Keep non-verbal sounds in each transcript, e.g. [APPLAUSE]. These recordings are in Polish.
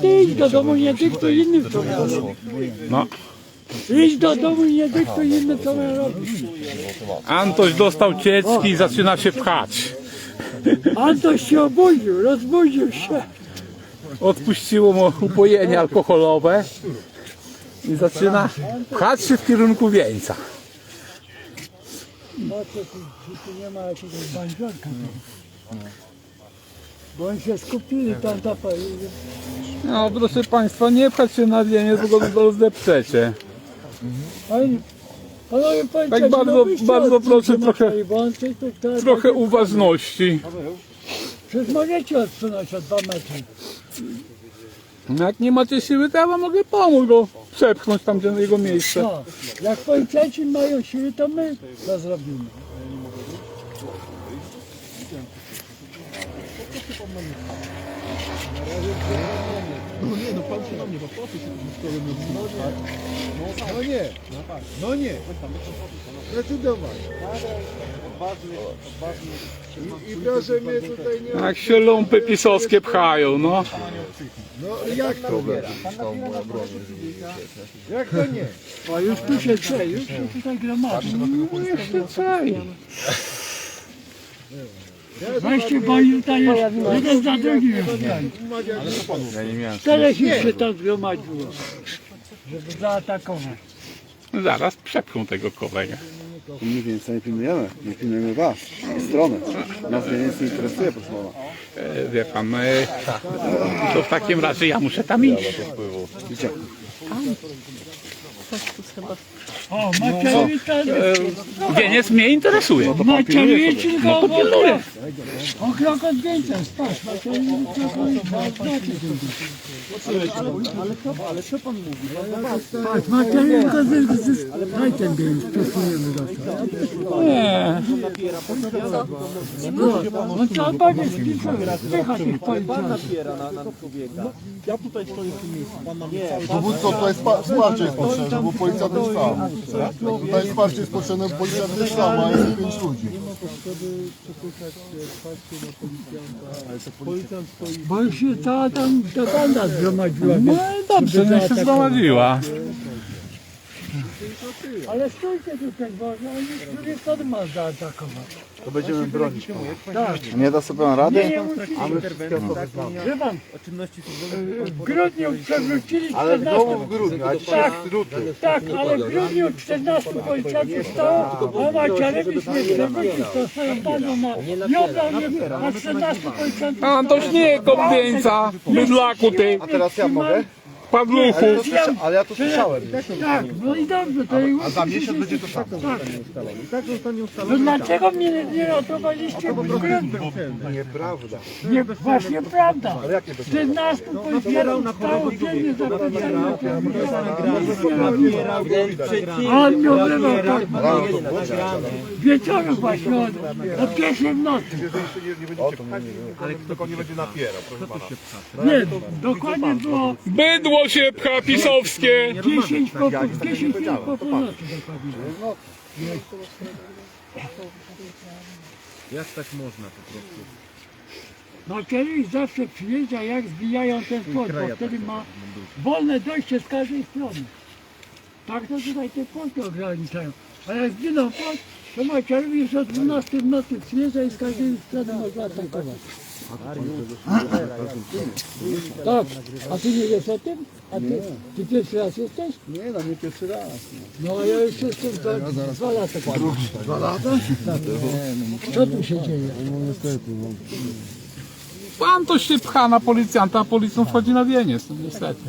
ty idź do domu, nie dyktuj innym co mają robić. No. Idź do domu nie dyktuj innym co mają robić. Antoś dostał ciecki i zaczyna się pchać. Antoś się obudził, rozbudził się. Odpuściło mu upojenie alkoholowe i zaczyna pchać się w kierunku wieńca. Patrzę, tu nie ma jakiegoś bandziorka. Bo oni się skupili tam zapalili. No proszę Państwa, nie pchać się na wieniec, bo go zdepczecie. Oni, panowie powiedzcie, Tak bardzo- bardzo proszę trochę- trochę, Trochę uważności. Przecież możecie odsunąć o dwa metry. No Jak nie macie siły, to ja wam mogę pomóc go przepchnąć tam, gdzie jego miejsce. No, jak policjanci mają siły, to my to zrobimy. No nie, no nie. Zdecydowanie. I, I proszę mnie tutaj nie... Jak się lumpy pisowskie pchają, no. No jak to nie? Jak to nie? A już tu się chce, już się tutaj gromadzi. no jeszcze caj. Weźcie, bo tutaj jest jeden za drugim. Czterech już się tam zgromadziło, żeby zaatakować. Zaraz przepchną tego kolegę. My więcej nie pilnujemy, nie pilnujemy was, stronę. Nas więcej nie interesuje, proszę pana. E, Wie pan, e, to w takim razie ja muszę tam iść. O, Macierewicza, Wieniec mnie interesuje. Macierewicz go pilnuje. O krok od zdjęcia, krok od zdjęcia. Patrz, Macierewicz go zdjęcia, daj ten bień, stosujemy do tego. Nie, No trzeba powiedzieć, spycha tych policjantów. Dowódco, tutaj spa- wsparcie jest potrzebne, bo policjant jest sam. Tutaj wsparcie jest potrzebne, bo policjant jest sam, a jest pięć ludzi. Bo się cała tam ta banda zgromadziła. no i dobrze, niech się zgromadziła. Ale stójcie tutaj, bo oni drugiej strony ma zaatakować. To będziemy bronić. Tak. Nie da sobie pan rady? Nie musicie. Wie pan, w grudniu przewrócili Ale w 14 domu w grudniu, a dzisiaj Tak. jest luty. Tak, ale w grudniu 14 policjantów stało, a Macierewicz mnie przewrócił to swoją bandą na i obrał mnie, a 14 policjantów Antoś nie kop wieńca, bydlaku ty, A teraz ja mogę? Padluchu. Ale, to słysza- ale ja to słyszałem. Tak, no i dobrze, to i A za miesiąc będzie to samo. Tak. No dlaczego mnie nie, nie ratowaliście w grudniu? Nieprawda. Nie, właśnie prawda. 14 policjantów stało dziennie za policjantami. A on mnie obrywał tak. Wieczorem właśnie od, od pierwszej w nocy. Tylko nie będzie napierał, proszę pana. Nie, dokładnie było Bydło się pcha pisowskie. 10 po, 10 minut po północy dokładnie. Jak tak można po prostu? No kiedyś zawsze przyjeżdża jak zbijają ten płot, bo wtedy ma wolne dojście z każdej strony. Tak to tutaj te płoty ograniczają. A jak zginą płot, to Macierewicz o 12 w nocy przyjeżdża i z każdej strony można atakować. Tak, a ty nie wiesz o tym? A ty, ty pierwszy raz jesteś? Nie, no nie pierwszy raz. No a ja już jestem dwa, dwa lata. Dwa lata? Tak. Co tu się dzieje? Antoś się pcha na policjanta, a policjant wchodzi na wieniec, no niestety.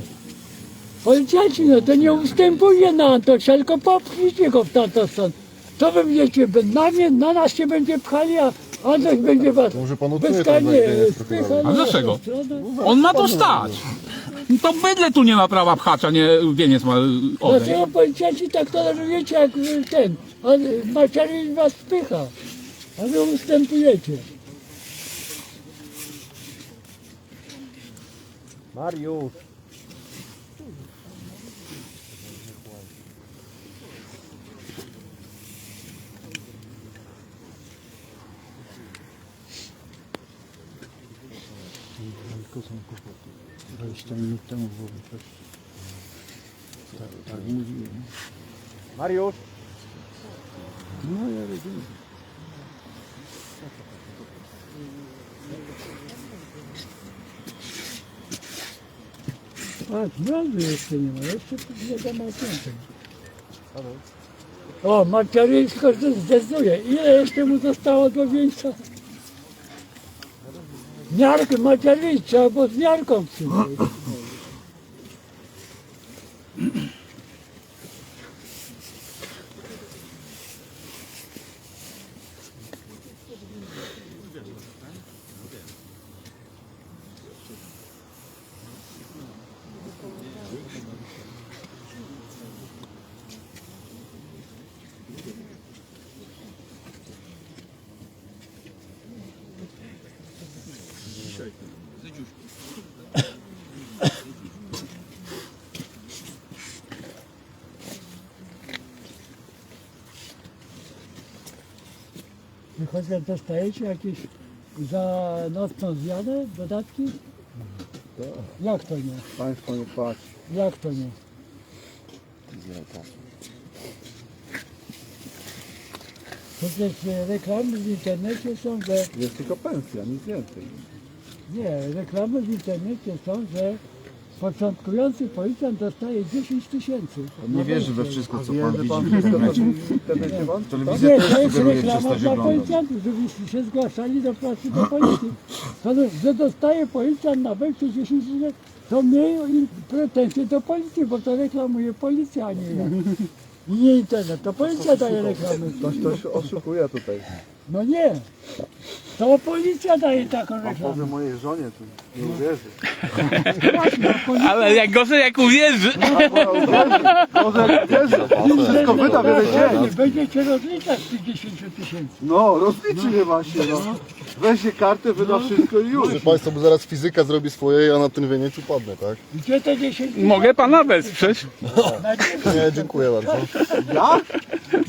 Policjanci, no to nie ustępuje na Antosia, tylko popchnijcie go w tamtą stronę. Co wy będziecie, na, mnie, na nas się będzie pchali, a Antoś będzie was Może pan odsuje bezkarnie spychał. A dlaczego? On ma to stać. No To bydle tu nie ma prawa pchać, a nie wieniec ma odejść. Dlaczego policjanci tak tolerujecie jak y, ten, a Macierewicz was spycha, a wy ustępujecie. Mariusz. 20 minut temu było też. Tak, tak mówiłem. Mariusz. No ja rozumiem. A, nazwy jeszcze nie ma, jeszcze tu nie zamknięte. O, Macierzyńsko zdecyduje. Ile jeszcze mu zostało do miejsca? Miarkę, Macierzyński, albo z miarką przyjdzie. Wychodzę, dostajecie jakieś za nocną zjadę, dodatki? Jak to nie? Państwo nie płaci. Jak to nie? Przecież e, reklamy w internecie są, że Jest tylko pensja, nic więcej. nie, reklamy w internecie są, że początkujący policjant dostaje 10 tysięcy. Nie wierzy we wszystko, co pan że widzi w internecie. Telewizja Nie, też to jest sugeruje reklama przestać dla oglądać. policjantów, żeby się zgłaszali do pracy do policji. To, że dostaje policjant na wejściu 10 tysięcy, to mniej im pretensje do policji, bo to reklamuje policja, a nie ja. Nie internet, to policja daje reklamy. Ktoś, ktoś oszukuje tutaj. No nie, to policja daje taką reklamę. mojej żonie, to nie uwierzy. Ale jak gorzej jak uwierzy. Może jak uwierzy. Wszystko wyda w jeden dzień. nie będziecie rozliczać tych 10 tysięcy. No, rozliczy mnie właśnie, no. Weźmie kartę, wyda wszystko i już. Proszę Państwa, bo zaraz fizyka zrobi swoje, ja na ten wieniec upadnę, tak? Gdzie te 10 tysięcy? Mogę pana wesprzeć. Na? Nie, dziękuję bardzo. Ja?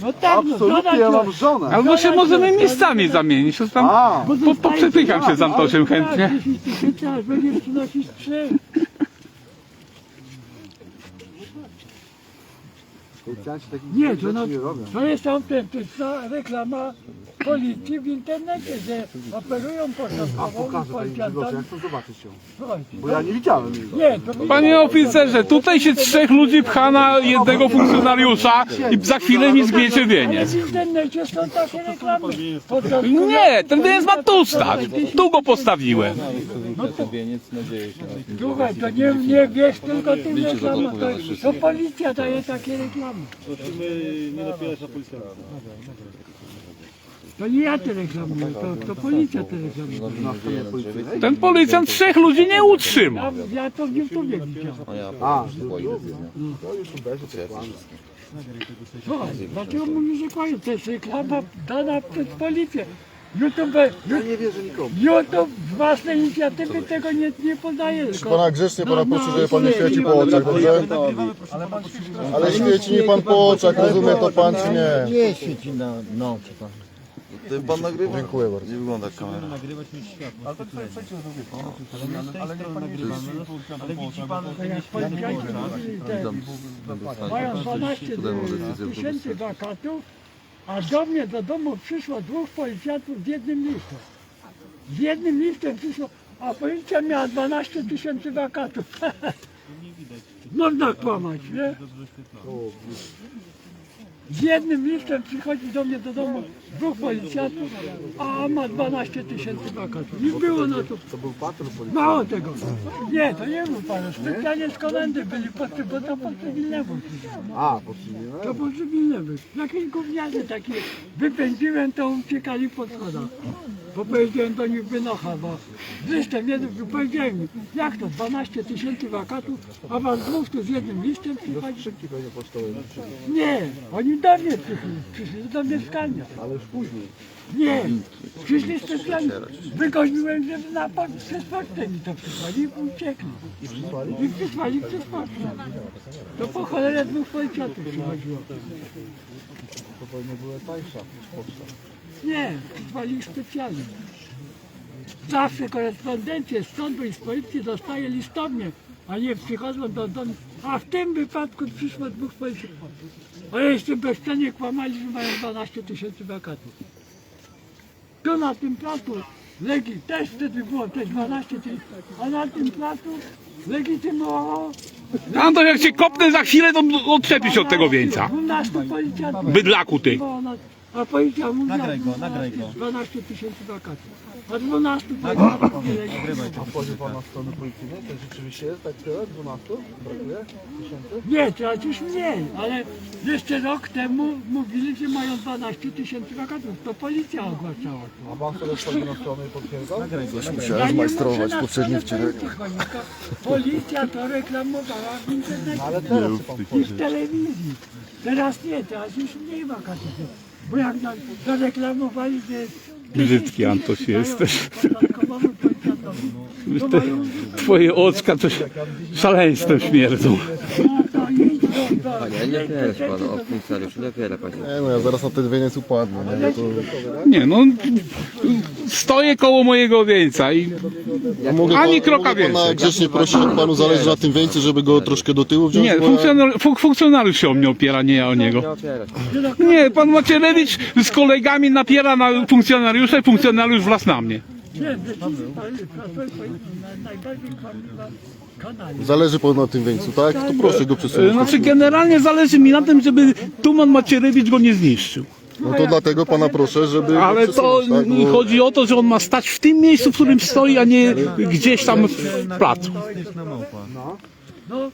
No tak, no Absolutnie, ja to. mam żonę. Albo się możemy miejscami zamienić. Tam A, po, poprzepycham się z Antosiem chętnie. Tak, 10 tysięcy, aż będzie przynosić 3. policjanci takich Nie, to, no, robią. to jest tam ten, jest ta reklama policji w internecie, że operują A porządkowo pokażę Grzegorze, policjantami. jak chcę zobaczyć ją. Bo ja nie widziałem jej. Nie, to Panie oficerze, tutaj się trzech ludzi pcha na jednego funkcjonariusza i za chwilę mi zgniecie Ale wieniec. w internecie są takie reklamy. Nie, ten wieniec ma tu stać. Tu go postawiłem. Słuchaj, to nie, nie wiesz tylko tym reklamom, to, to policja daje takie reklamy. To nie ja te reklamuję, to, to policja te reklamuje. Ten policjant trzech ludzi nie utrzyma. Ja, ja to w YouTubie widziałem. A, Słuchaj, dlaczego mówisz, że kłamie? To jest reklama dana przez policję. YouTube, nie wierzę nikomu. YouTube z własnej inicjatywy tego nie, nie podaje. Tylko- Pana, grzecznie Pana No, proszę, no, żeby Pan nie nie, świeci nie, po oczach, dobrze? Ale świeci mi Pan po oczach, rozumie to Pan czy nie? Nie świeci na, na oczy pan. Ty pan nagrywa? Dziękuję bardzo. Nie wygląda jak kamera. To jak policjanci mówili, te, mają 12 tysięcy wakatów, a do mnie do domu przyszło dwóch policjantów z jednym listem. Z jednym listem przyszło, a policja miała 12 tysięcy wakatów. [LAUGHS] Można kłamać, nie? Z jednym listem przychodzi do mnie do domu dwóch policjantów, a ma 12 tysięcy wakatów. I było na to. To był patrol policji. Mało tego. Nie, to nie był pan. Specjalnie z komendy byli, po, bo to po cywilnemu. A, poczynimy. To po cywilnemu. Jakieś gówniarze takie. Wypędziłem, to uciekali po schodach. Bo powiedziałem do nich wynocha, bo listem jednym powiedziałem jak to 12 tysięcy wakatów, a was dwóch tu z jednym listem przychodzi? Nie, oni do mnie przyszli, przyszli do mieszkania. Ale już później. Nie, przyszli specjalnie. Wygodziłem, żeby na po- przez pocztę mi to przysłali i uciekli. I przysłali przez pocztę. To po cholerę dwóch policjantów przychodziło. To powinno było tańsza poczta. Nie, ich specjalnie. Zawsze korespondencję z sądu i z policji dostaję listownie, a nie przychodzą do domu. A w tym wypadku przyszło dwóch policjantów. A jeszcze bezcennie kłamali, że mają 12 tysięcy wakatów. Tu na tym placu Legi też wtedy było te 12 tysięcy, a na tym placu legitymowało Antoś, jak cię kopnę za chwilę, to odczepisz się od tego wieńca. 12 policjantów. Bydlaku ty. A policja mówiła, Nagraj go, nagraj go. 12 tysięcy wakatów. A 12 policjantów nie legitymowało. Wchodzi pan na stronę policyjnej? To rzeczywiście jest tak tyle? 12? Brakuje? Tysięcy? Nie, teraz już mniej, ale jeszcze rok temu mówili, że mają 12 tysięcy wakatów. To policja ogłaszała. A pan sobie wchodzi na stronę i potwierdza? Ja Musiałem nie zmajstrować muszę na poprzedni stronę wcinek. policji chodzić, to Policja to reklamowała w internecie Ale teraz co pan i w telewizji. Teraz nie, teraz już mniej wakatów. Bo jak na- zareklamowali, że... Brzydki, Antoś, jesteś. podatkowemu policjantowi, to mają- Twoje oczka to szaleństwem śmierdzą. Panie, nie pierz pan o funkcjonariuszy, nie piera pan się. Nie no, ja zaraz na ten wieniec upadnę, nie? No to... Nie no, stoję koło mojego wieńca i Mogę Ani pan- kroka mogę pana więcej. grzecznie prosić, jak panu zależy na tym wieńcu, żeby go troszkę do tyłu wziąć? nie, bo ja- funkcjonar, fun- funkcjonariusz się o mnie opiera, nie ja o niego. Nie się. Nie, pan Macierewicz z kolegami napiera na funkcjonariusza i funkcjonariusz wlazł na mnie. Nie, rzeczywiście, na najbardziej kłamliwa. Zależy panu na tym wieńcu, tak? To proszę go E, przesunąć. Znaczy generalnie zależy mi na tym, żeby Tuman Macierewicz go nie zniszczył. No to dlatego pana proszę, żeby go Ale to przesunąć, tak? mi Bo- chodzi o to, że on ma stać w tym miejscu, w którym stoi, a nie gdzieś tam w placu. No,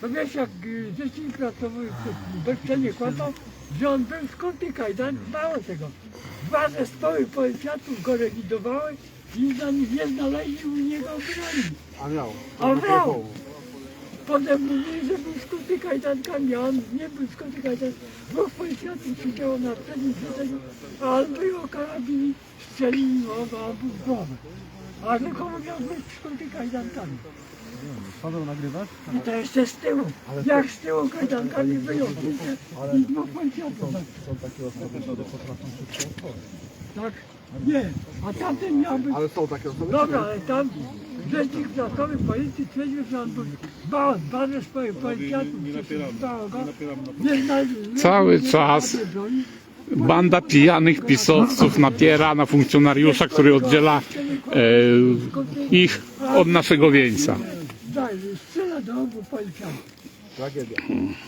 to wiesz jak y, rzecznik prasowy bezczelnie kłamał, że on był z Kunty Kajdan, mało tego. Dwa zespoły policjantów go rewidowały i za nich nie znaleźli u niego broni. A miał. A brał! Potem mówili, że był z Kunty Kajdankami, a on nie był z Kunty Kajdankami. Dwóch policjantów siedziało na przednim siedzeniu, a on wyjął karabin i strzelił oba obu w głowę. A tylko mówią być z Kunty Kajdankami. Paweł nagrywasz? I to jeszcze z tyłu. Jak z tyłu kajdankami wyjął kulkę i dwóch policjantów. Są takie osoby, które potrafią szybko otworzyć. Tak? Nie. A tamten miał być... Ale są takie osoby, Dobra, ale tam rzecznik prasowy policji twierdził, że on był dbał, dbał swoich policjantów, dbało go. Nie znaleźli- Cały nie czas. Banda pijanych pisowców napiera na funkcjonariusza, który oddziela e, ich od naszego wieńca. Daj, strzela do obu policjantów. Tragedia.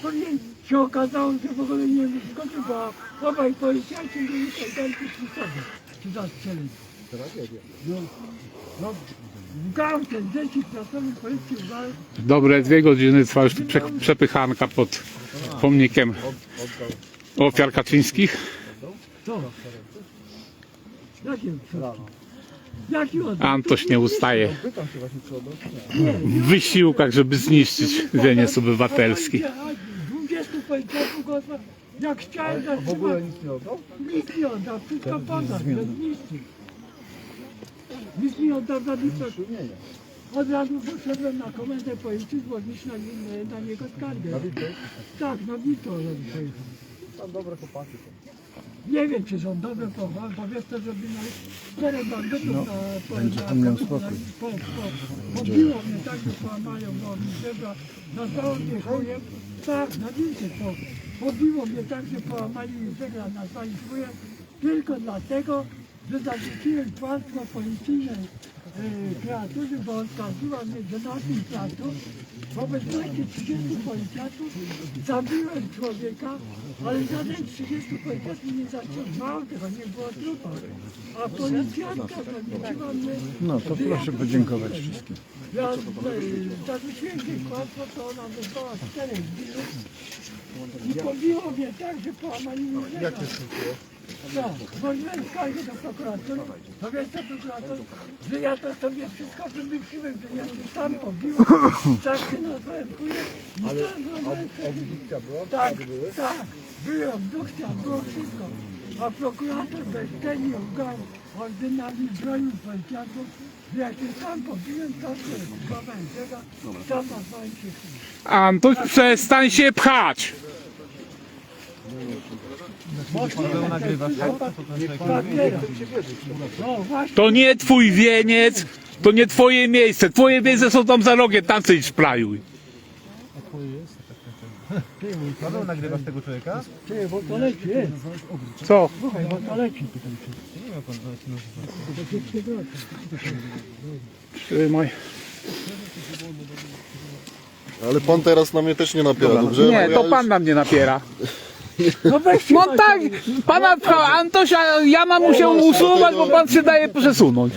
Później się okazało, że w ogóle nie wyskoczył, bo obaj policjanci byli kajdanki przy sobie. Czy zastrzeleni. Tragedia. No, no, Gał ten rzecznik prasowy policji Dobre dwie godziny trwa już przepychanka pod pomnikiem ofiar kaczyńskich. co? Jakie? Jaki on? Antoś nie ustaje w wysiłkach, żeby zniszczyć wieniec obywatelski. 20 policjantów go odwa- jak chciałem W ogóle nic nie oddał? nic nie oddał, wszystko poza, bez niczym. Nic nie oddał za nic. Od razu poszedłem na komendę policji, złożyć na, na niego skargę. Tak, na Wito pojechał. Tam dobre chłopaki. Nie wiem, czy są dobre pochwały, bo wiesz, to zrobili czterech bandytów na Będzie pan miał spokój. Po, po, pobiło mnie tak, że połamają bo mi żebra, nazwało mnie chujem. Tak, na wiecie, po, pobiło mnie tak, że połamali mi żebra, nazwali chujem. Tylko dlatego, że zarzuciłem kłamstwo policyjnej e, kreatury, bo oskarżyła mnie, że na tym wobec 30 policjantów zabiłem człowieka, ale żaden 30 policjantów nie zatrzymał tego, nie było trupa. A policjantka zarzuciła mnie... No to proszę podziękować wszystkim. Ja zarzuciłem jej kłamstwo, to ona wysłała czterech zbirów i pobiło mnie tak, że połamali mi Jak no, złożyłem skargę do prokuratury. Wiesz co prokurator? Że ja to sobie wszystko wymyśliłem, że ja się sam pobiłem. Tak się nazwałem sam nazwałem sobie- Tak, tak. Byłem, dukcja, było wszystko. A prokurator bezczelnie ugał ordynarny bronił policjantów, że ja się sam pobiłem, tam się złamałem tego, sam nazwałem się. Antoś, przestań się pchać! No. To nie twój wieniec, To nie twoje miejsce. Twoje miejsce są tam za rogiem, tam coś szprajuj. Paweł, nagrywasz tego człowieka? Ty, bo to leci, jest. Co? Słuchaj, bo to leci. Trzymaj. Ale pan teraz na mnie też nie napiera, dobrze? Nie, to ja pan na mnie napiera. No weź No tak, pana pcha Antosia, ja mam się usuwać, bo pan się daje przesunąć.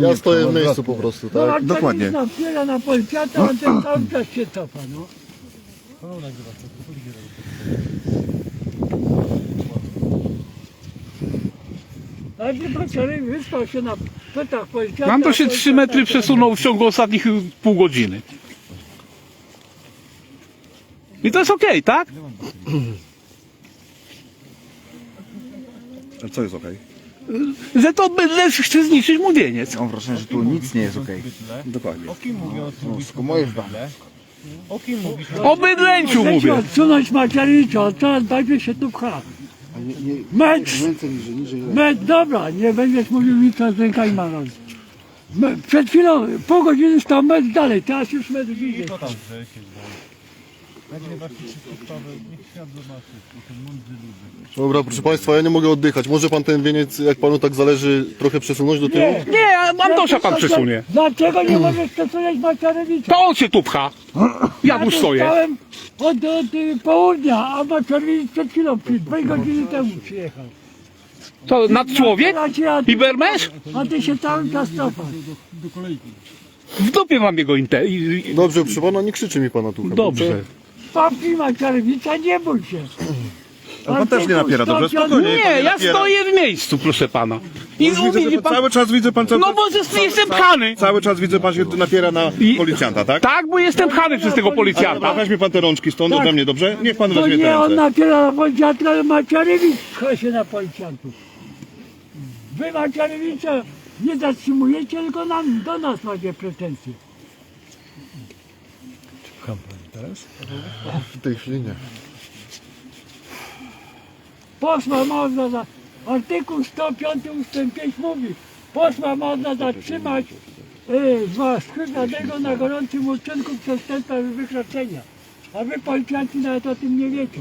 Ja, ja stoję w miejscu po prostu, No, tak? dokładnie. Napiera na policjanta, a ten cały czas się cofa, no. Najpierw Baczary wyspał się na pytach policjanta. Mam to się a 3 metry przesunął w ciągu ostatnich pół godziny. I to jest okej, tak? [CLEARS THROAT] A co jest okej? Że to bydle chce zniszczyć młodzieniec. Mam wrażenie, że tu nic nie jest okej. Dokładnie. O kim mówię? No, tylko moje zdanie. O kim mówisz? O bydlęciu mówię. odsunąć Macierewicza, coraz bardziej się tu pcha. Nie, nie, Mecz, więcej niżej, niżej. mecz, dobra, nie będziesz mówił nic, z rękami ma robić. Me- Przed chwilą, pół godziny stał mecz dalej, teraz już mecz idzie. Co tam że niech świat zobaczy. Ten mądry ludzie. Dobra, proszę państwa, ja nie mogę oddychać. Może pan ten wieniec, jak panu tak zależy, trochę przesunąć do tyłu? Nie, Nie, Antosia pan przesunie. Dlaczego nie możesz przesunąć Macierewicza? To on się tu pcha. Ja tu stoję. stałem od, od y, południa, a Macierewicz przed chwilą, przy dwie godziny temu przyjechał. To nadczłowiek? A ty- a ty- Ibermesz? A ty się cały czas cofasz. W dupie mam jego inter... i- i- Dobrze, proszę pana, nie krzyczy mi pana tu. Dobrze. Papki Macierewicza, nie bój się. Ale pan też nie napiera, dobrze? Spokojnie. Nie, ja stoję w miejscu, proszę pana. I Już widzę, że pan... cały czas widzę pan, co, No bo jest- jestem pchany. cały czas widzę pan się napiera na I- policjanta, tak? Tak, bo jestem pchany przez tego Dobra, policjanta. weźmie pan te rączki stąd Tak. ode mnie, dobrze? Niech pan To weźmie te nie on ręce. napiera na policjanta, ale Macierewicz pcha się na policjantów. Wy Macierewicza nie zatrzymujecie, tylko nam, do nas macie pretensje. W tej chwili nie. Posła można za... Artykuł 105 ustęp 5 mówi, posła można zatrzymać y, za skrzywdzonego na gorącym uczynku przestępstwa lub wykroczenia. A wy policjanci nawet o tym nie wiecie.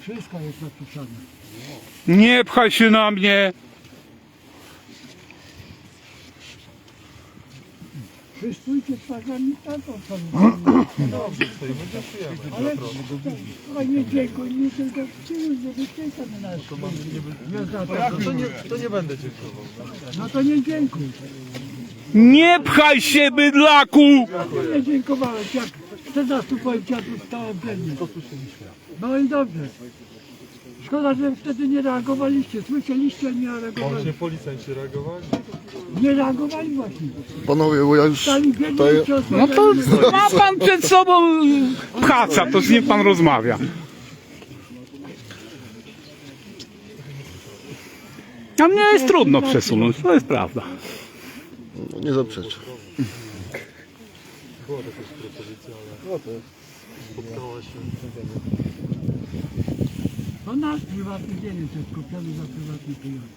Wszystko jest napisane. Nie pchaj się na mnie. Przystójcie twarzami taką co Ale słuchaj, nie dziękuj, nie tylko przyjdź, żeby na nas. Nie za to, To nie, to nie będę dziękował. no to nie dziękuj. Nie pchaj się, bydlaku! Nie dziękowałeś, jak 14 policjantów stało pewnie. No i dobrze. Szkoda, że wtedy nie reagowaliście. Słyszeliście, nie reagowali. policjanci reagowali? Nie reagowali właśnie. Panowie, bo ja już... Stali To biedni cios No to ma pan przed sobą pchaca, to z nim pan rozmawia. A mnie jest trudno przesunąć, to jest prawda. No, nie zaprzeczę. To nasz prywatny dzień jest kupiony za prywatny pieniądze.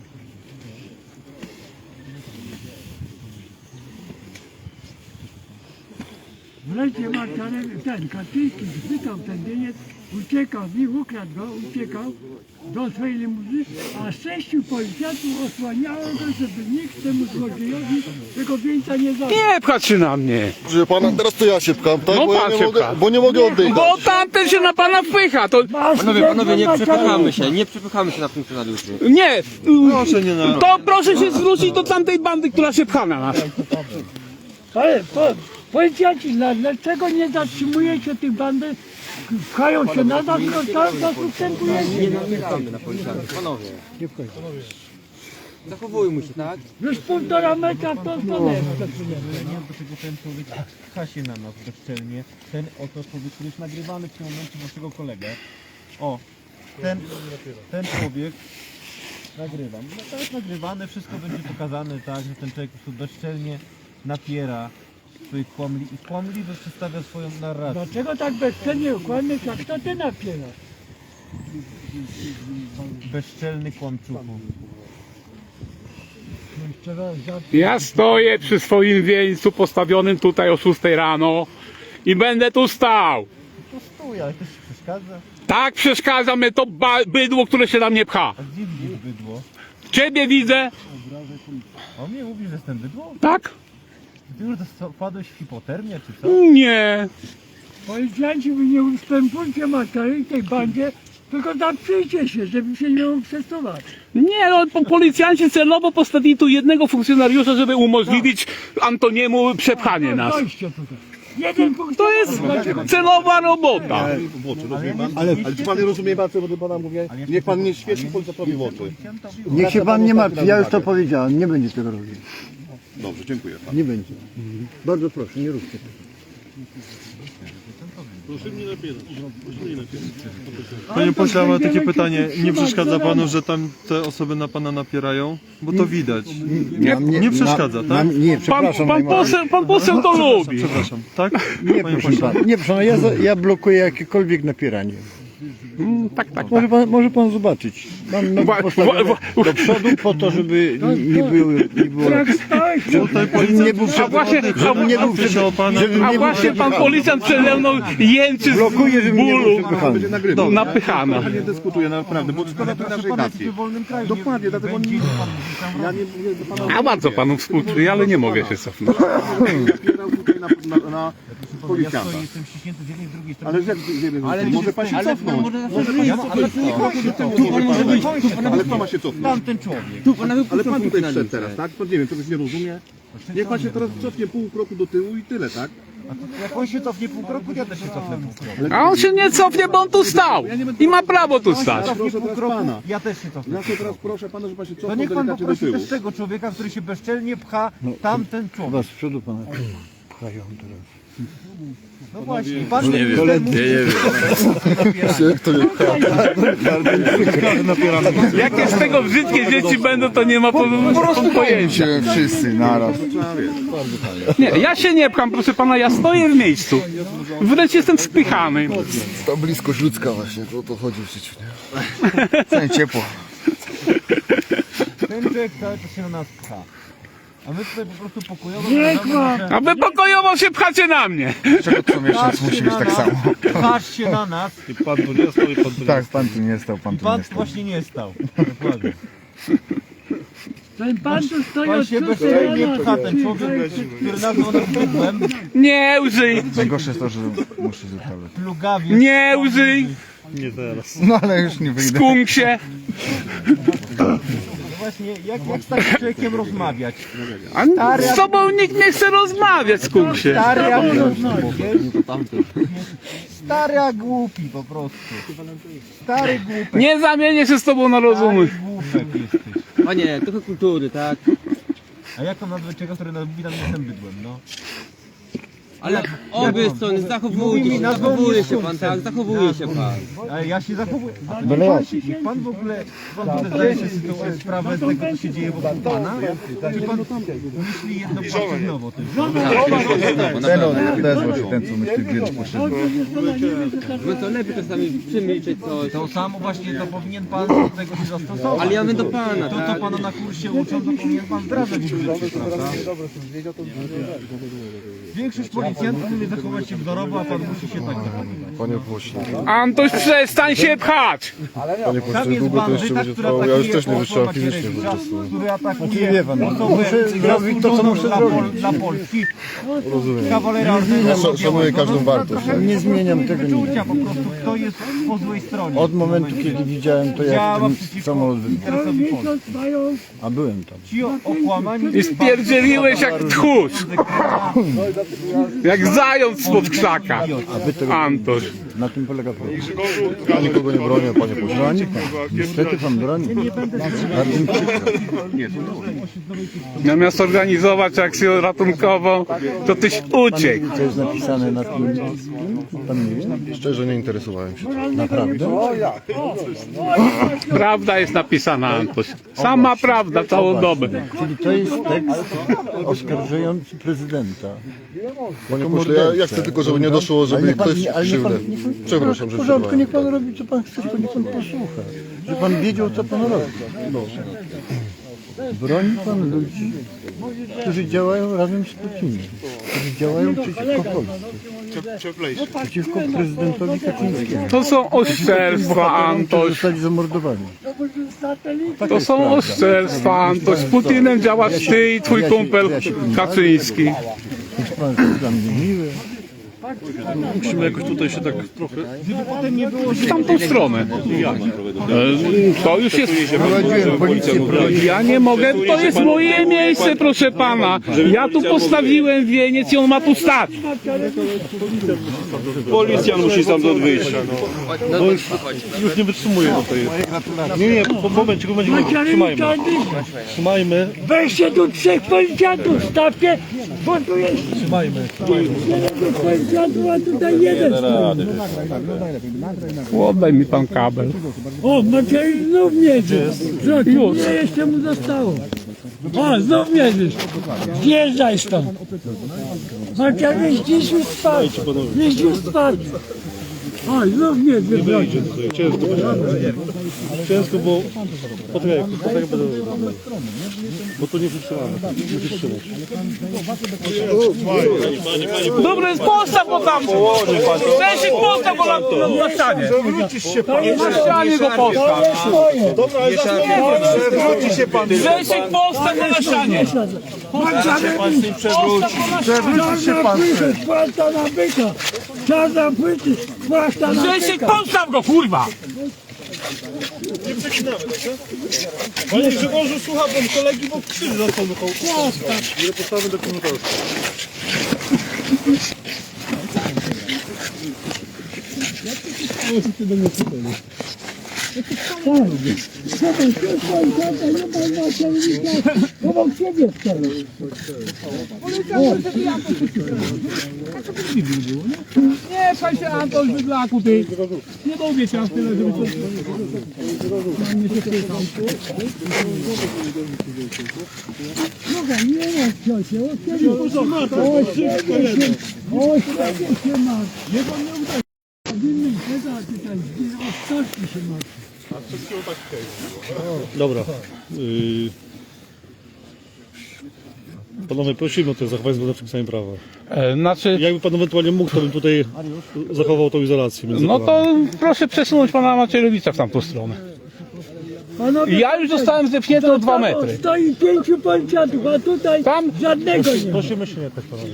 W lecie Marczarewy, ten Kaczyński chwytał ten wieniec, uciekał z nim, ukradł go, uciekał do swojej limuzyny, a sześciu policjantów osłaniało go, żeby nikt temu złodziejowi tego wieńca nie zabrał. Nie pchać się na mnie, Proszę pana, teraz to ja się pcham, tak? No bo, ja pan nie się mogę, pcha. bo nie mogę oddychać. bo tamten się na pana wpycha, to Panowie, panowie, nie przepychamy się, nie przepychamy się na funkcjonariuszy. nie. To proszę się zwrócić do tamtej bandy, która się pcha na nas. Ale po, policjanci, dla- dlaczego nie zatrzymujecie tych bandy? Pchają się na nas, tylko cały czas ustępujecie. Nie napierdamy na policjantów, panowie. Zachowujmy się, tak? Już półtora metra w tą stronę przesuniemy. Nie, do tego ten człowiek pcha się na nas bezczelnie. Ten oto człowiek, który jest nagrywany w tym momencie naszego kolegę. O, ten, ten człowiek nagrywam. No to jest nagrywane, wszystko będzie pokazane tak, że ten człowiek po prostu bezczelnie napiera swoich kłamli i kłamliwie przedstawia swoją narrację. Dlaczego tak bezczelnie ukłaniesz, jak to ty napierasz? Bezczelny kłamczuchu. Za... Ja stoję przy swoim wieńcu postawionym tutaj o 6 rano i będę tu stał. To stój, ale też ci przeszkadza. Tak przeszkadza mnie to ba- bydło, które się na mnie pcha. A gdzie widzisz bydło? Ciebie widzę, A on mnie mówi, że jestem bydło? tak? Ty już dosta- wpadłeś w hipotermię, czy co? Nie. Policjanci wy nie ustępujcie materii tej bandzie, tylko naprzyjcie się, żeby się nie przesuwać. Nie, no po- policjanci celowo postawili tu jednego funkcjonariusza, żeby umożliwić Antoniemu przepchanie nas. Dojście tutaj. Jeden punkt. To jest celowa robota. W oczy, rozumie pan? Ale, ale czy pan nie rozumie pan, co do pana mówię? Niech pan nie świeci policjantowi w oczy. Niech się pan nie martwi, ja już to powiedziałem, nie będzie tego robił. Dobrze, dziękuję pan. Nie będzie. Bardzo proszę, nie róbcie tego. Panie pośle, mam takie pytanie. Nie przeszkadza panu, że tam te osoby na pana napierają? Bo to widać. Na mnie- nie przeszkadza, na, tak? Na, nie, Pan, przepraszam. pan, najmocniej. poseł, pan poseł to lubi. Przepraszam, tak? Nie, Panie proszę nie, proszę ja, za- ja blokuję jakiekolwiek napieranie. Tak, tak. Może pan, może pan zobaczyć. Mam nogi Wa- postawione wa- wa- do przodu po to, żeby nie było, nie było, stałeś, to żebym nie był A przed, właśnie, nie był pana. żebym a nie był właśnie pan policjant przede mną jęczy z Blokuje, nie był bólu przepychany. napychana. Nie dyskutuję naprawdę, bo szkoda naszej racji. Dokładnie, dlatego tam Ja nie mówię do pana A bardzo panu współczuję, ale nie mogę się cofnąć. napierał tutaj na, na, na Ja policjanta. jestem ściśnięty z jednej, z drugiej strony. Ale jak ale może pan się cofnąć. Ja ale. Tu pan może ale kto ma się cofnąć? Tamten człowiek. Tu pana Ale pan tutaj wszedł teraz, tak? To nie wiem, czegoś nie rozumie. Niech pan się teraz cofnie pół kroku do tyłu i tyle, tak? Jak on się cofnie pół kroku, ja też się cofnę pół kroku. A on się nie cofnie, bo on tu stał. I ma prawo tu stać. Cofnie Proszę pół teraz pana. ja też się cofnę. Ja się teraz proszę pana, żeby pan się To cofnął niech pan delikatnie do poprosi tyłu. też tego człowieka, który się bezczelnie pcha tamten człowiek. Was z przodu pana pchają teraz. No właśnie, pan nie wiem. Nie, nie Jakie z tego brzydkie dzieci będą, to nie ma po, po prostu pojęcia. Wszyscy naraz. Nie, ja się nie pcham, proszę pana, ja stoję w miejscu. Wręcz jestem spychany. Ta bliskość ludzka właśnie, to o to chodzi w życiu, nie? Całe ciepło. Ten człowiek cały czas się na nas pcha. A my tutaj po prostu pokojowo Nie kłam. A wy pokojowo się pchacie na mnie. Czego co miesiąc musi być tak samo. Patrz się na nas Pan tu nie stoi, pan tu Tak, pan tu nie stał, pan i tu pan nie stał. właśnie nie stał. Dokładnie. ten pan tu stoi Pan od się szóstej rano, pcha, ten człowiek, który nazwał nas bydłem, Nie łżyj, Najgorsze jest to, że muszę zupełnie. plugawie. nie łżyj, No ale już nie wyjdę. skunksie. [LAUGHS] Właśnie, jak, jak z takim człowiekiem rozmawiać? A z tobą nikt nie chce rozmawiać, skunksie. Stary jak Stary jak głupi po prostu. Stary głupek. Nie zamienię się z tobą na rozumy. Stary głupek jesteś. Panie, trochę kultury, tak? A jaką nazwę człowieka, który mówi, tam jestem bydłem, no? Ale obie strony, zachowujcie się, nazwał zachowuje mnie się pan, tak? Zachowuje się pan. Ale ja się zachowuję. Byle jak. Niech pan w ogóle, pan sobie zdaje się sytuację- sprawę z tego, co się dzieje wokół pana? Czy pan myśli jednopartyjnowo tym? Ten odezwał się, ten co myśli wielu poszedł. No to lepiej czasami przemilczeć coś. To samo właśnie to powinien pan do tego się zastosować. Ale ja mówię do pana, To, co tak? pana na kursie uczą, to powinien pan wdrażać w życiu, prawda? Większość policjantów umie zachować się wzorowo, a pan musi się tak zachowywać. Panie pośle, Antoś, przestań się pchać. panie Tam jest bandyta, która atakuje posła Macierewicza, który atakuje wie pan, osobę muszę zrobić to, co muszę dla, zrobić. Pol, dla Polski. Kawalera Ordynu szanuję każdą wartość. Nie zmieniam tego nigdy. Wyczucia po prostu, kto jest po złej stronie. Od momentu, kiedy widziałem to, jak Działa ten przeciwko samolot wybuchł. interesowi Polski. miesiąc mają A byłem tam. Ci okłamani I spierdzieliłeś jak tchórz. Jak zając spod krzaka. Antoś. Na tym polega problem. Ja nikogo nie bronię, panie pośle. Niestety pan broni. Bardzo mi przykro. Zamiast organizować akcję ratunkową, to tyś uciekł. Co jest napisane na tym? Pan nie wie? Szczerze nie interesowałem się. Naprawdę? Prawda jest napisana, Antoś. Sama prawda, całą dobę. Czyli to jest tekst oskarżający prezydenta. Panie pośle, ja, ja chcę tylko, żeby nie doszło, żeby ktoś krzywdę. Przepraszam, w że porządku, przerwałem. niech pan robi co pan chce, tylko niech pan posłucha. Że pan wiedział co pan robi. Broni pan ludzi, którzy działają razem z Putinem, którzy działają przeciwko Polsce, przeciwko prezydentowi Kaczyńskiemu. To są oszczerstwa, którzy Antoś. zostali zamordowani. To są oszczerstwa, Antoś. Z Putinem działasz ty i twój kumpel Kaczyński. Jest pan dla mnie miły. Musimy jakoś tutaj się tak trochę... W tamtą stronę. E, To już jest... Ja nie mogę, to jest moje miejsce, proszę pana. Ja tu postawiłem wieniec i on ma tu stać. Policjant musi tam do wyjścia, no. Bo już, już nie wytrzymuje tutaj. Nie, nie, po momencie, momencie, trzymajmy. Trzymajmy, Weźcie tu trzech policjantów, stawcie, bo tu jest trzymajmy. Policjantów, a tutaj jeden. Oddaj mi pan kabel. O, Maciej znów mierzysz. Zobacz, ile jeszcze mu zostało. O, znów mierzysz. Zjeżdżaj stąd. Maciej, weź dziś już spać. Weź już spać. O, znów mierzysz. Wejdzie tutaj, ciężko będzie. Ciężko, bo... Poczekaj, poczekaj, będę... Bo tu nie wytrzymamy, musisz trzymać. Dobra, jest postaw go tam. Cześć, postaw go tam na ścianie. Na ścianie go postaw. Grzesiek, postaw go na ścianie. Przewrócić się pan. Płata na byka. Czarna płyty, płata na Grzesiek, postaw go, kurwa. Panie Grzegorzu, słucha pan kolegi, bo krzyż został do kołku. Ile postawy do komunikatu? Zobacz, to jest policjanta, nie pan naczelnika. Obok siebie stoi. Nie, pan się Antoś wydlaku, ty. Nie mówię cię aż tyle, żeby to... Słuchaj, nie ma ciocie, o siebie. O się, o siebie się ma. Nie pan nie uda. Winny siedza tutaj, o stoczki się Dobra. Yy... Panowie, prosimy o to zachowanie zgodne z przepisami prawa. E, Znaczy, Jakby pan ewentualnie mógł, to bym tutaj zachował tą izolację między no panami. to proszę przesunąć pana Macierewicza w tamtą stronę. Panowie, Ja już zostałem zepchnięty o dwa tam metry. Stoi pięciu policjantów, a tutaj Tam? żadnego nie ma. Prosimy się nie tak, panowie.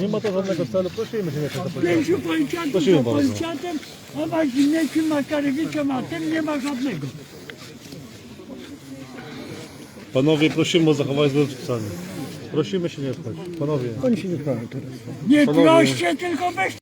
Nie ma to żadnego celu, prosimy się nie tak. Pięciu policjantów Prosimy to bardzo. policjantem, a Maźniewicz Makarewicza ma tym nie ma żadnego. Panowie, prosimy o zachowanie zgodne z przepisami. Prosimy się nie spać. Panowie. Nie proście, tylko weź